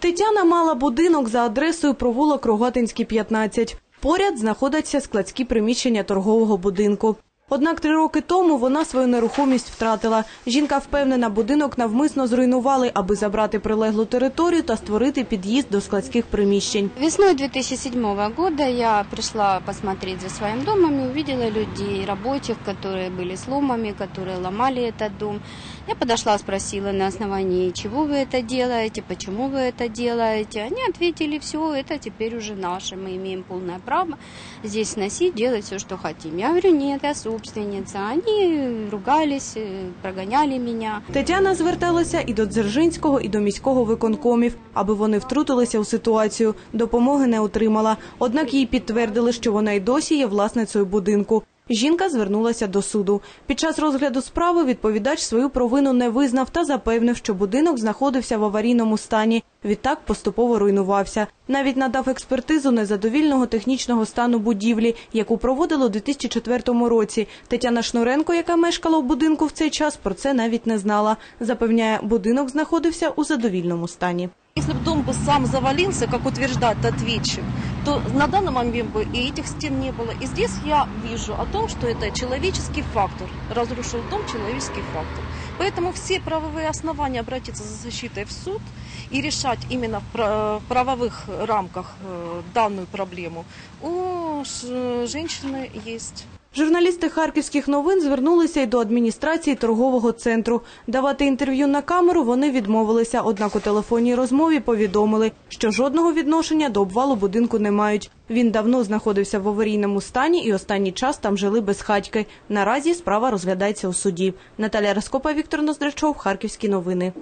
Тетяна мала будинок за адресою провулок Рогатинський, 15. Поряд знаходяться складські приміщення торгового будинку. Однак три роки тому вона свою нерухомість втратила. Жінка впевнена, будинок навмисно зруйнували, аби забрати прилеглу територію та створити під'їзд до складських приміщень. Весной 2007 года я пришла посмотреть за своим домом и увидела людей, рабочих, которые были с ломами, которые ломали этот дом. Я подошла, спросила на основании, чего вы это делаете, почему вы это делаете. Они ответили, все, это теперь уже наше, мы имеем полное право здесь сносить, делать все, что хотим. Я говорю, нет, я собственница. Они ругались, э, прогоняли меня. Тетяна зверталася і до Дзержинського, і до міського виконкомів, аби вони втрутилися у ситуацію. Допомоги не отримала. Однак їй підтвердили, що вона й досі є власницею будинку. Жінка звернулася до суду. Під час розгляду справи відповідач свою провину не визнав та запевнив, що будинок знаходився в аварійному стані. Відтак поступово руйнувався. Навіть надав експертизу незадовільного технічного стану будівлі, яку проводили у 2004 році. Тетяна Шнуренко, яка мешкала в будинку в цей час, про це навіть не знала. Запевняє, будинок знаходився у задовільному стані. Если бы дом бы сам завалился, как утверждает ответчик, то на данный момент бы и этих стен не было. И здесь я вижу о том, что это человеческий фактор. Разрушил дом человеческий фактор. Поэтому все правовые основания обратиться за защитой в суд и решать именно в в правовых рамках э, данную проблему у женщины есть. Журналісти харківських новин звернулися й до адміністрації торгового центру. Давати інтерв'ю на камеру вони відмовилися. Однак у телефонній розмові повідомили, що жодного відношення до обвалу будинку не мають. Він давно знаходився в аварійному стані і останній час там жили без хатьки. Наразі справа розглядається у суді. Наталя Раскопа, Віктор Ноздрачов, Харківські новини.